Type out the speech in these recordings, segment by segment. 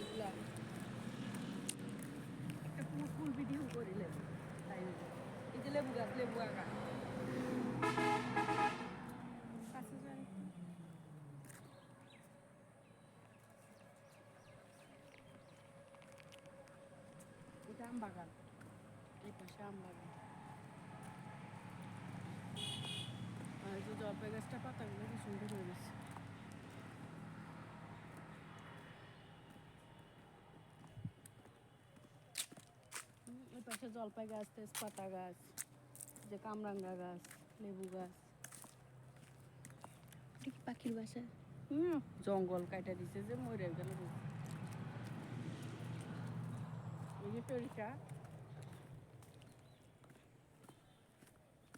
এগুলা একটা ফুল full video করিলে তাই এই যে লেবু গাছ। এটা আম বাগান। এই পাশে আম বাগান। আর এই যে জলপাই গাছটা পাতাগুলো কি সুন্দর হয়ে গেছে। পাশে জলপাই গাছ তেজপাতা গাছ যে কামরাঙ্গা গাছ লেবু গাছ। কি পাখির বাসা? হুম জঙ্গল কাটা দিছে যে মরে গেল এই যে তরিকা।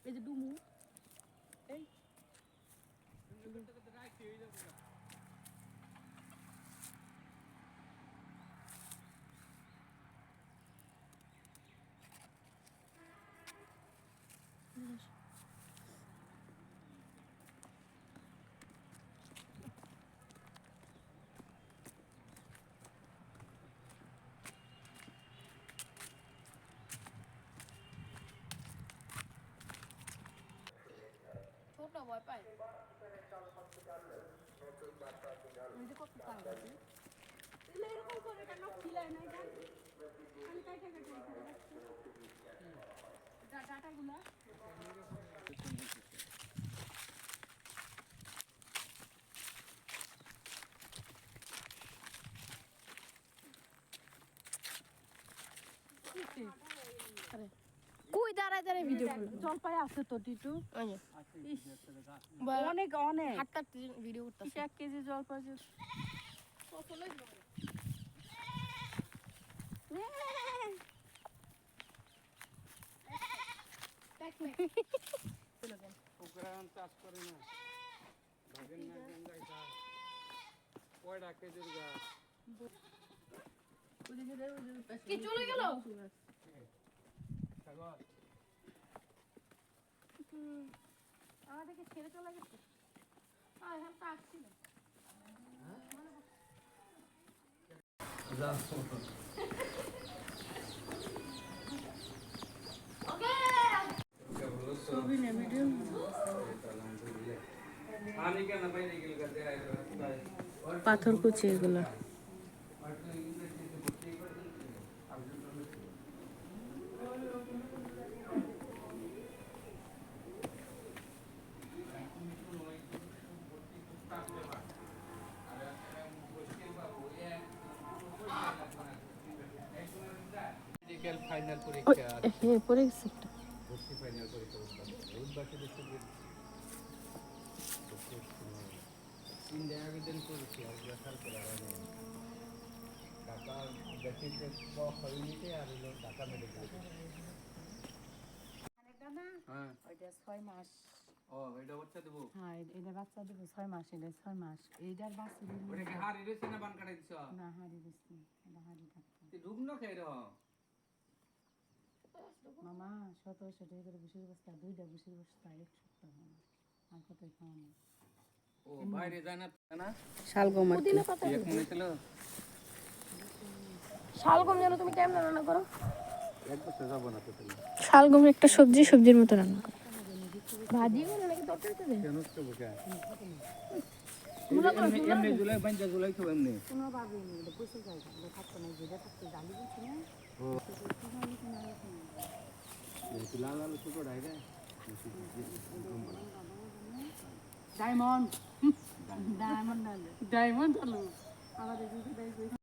এই যে ডুমু। এই। ভয় পায়? আমি যে কত আছে এরকম করে কেন? খিলায় না এটা ডাটাগুলা দাঁড়ায় ভিডিও করল জলপাই আছে তো টিটু অনেক অনেক। হাঁটতে হাঁটতে ভিডিও করতেছে। এক কেজি জলপাই উগ্রাণ চাষ করে না ভাগেন না গঙ্গায় চাষ কয়টা খেজুর গাছ কি চলে গেল? আমাদেরকে ছেড়ে চলে গেছে? হ্যাঁ তা আসছিল ছবি নে। ভিডিও পানি কেন বাইরে গেল গাছে পাথর কুচি এগুলো। ফাইনাল পরীক্ষা আর পড়ে গেছে একটা। ভর্তি ফাইনাল পরীক্ষা উদ্বাসী বিশ্ববিদ্যালয় ইন্ডিয়া আবেদন করেছি আর করা হয়নি ঢাকা দেখিতে হয়নিতে আর হলো ঢাকা মেডিকেল হ্যাঁ। ওইটা ছয় মাস। ও এটা বাচ্চা দেবো? হ্যাঁ এটা বাচ্চা দেবো ছয় মাস এটা ছয় মাস। এইটার বাচ্চা দিলে ওটা কি হাড়ি রয়েছে না বান কাটাই দিছ না হাড়ি এটা হাড়ি থাকতো মামা সতেরোশো টাকা করে বুসির বস্তা দুইটা বুসির বস্তা এক সপ্তাহ আর কত খাওয়ানো? ও বাইরে যায় না না? শালগম এক ছিল শালগম যেন তুমি কেমন রান্না করো? এক বছর যাব না তো তাহলে। শালগম একটা সবজি সবজির মতো রান্না করো। ভাজি করে নাকি তরকারিতে দেয় কেন তো এমনি জুলাই বাঞ্জা জুলাই তো এমনি। কোনো ভাবে নেই এটা পয়সা যায় এটা থাকতো না যেটা থাকতো জালি বলছি না ডায়মন্ড। ডায়মন্ড। ডায়মন্ড আলু। আমাদের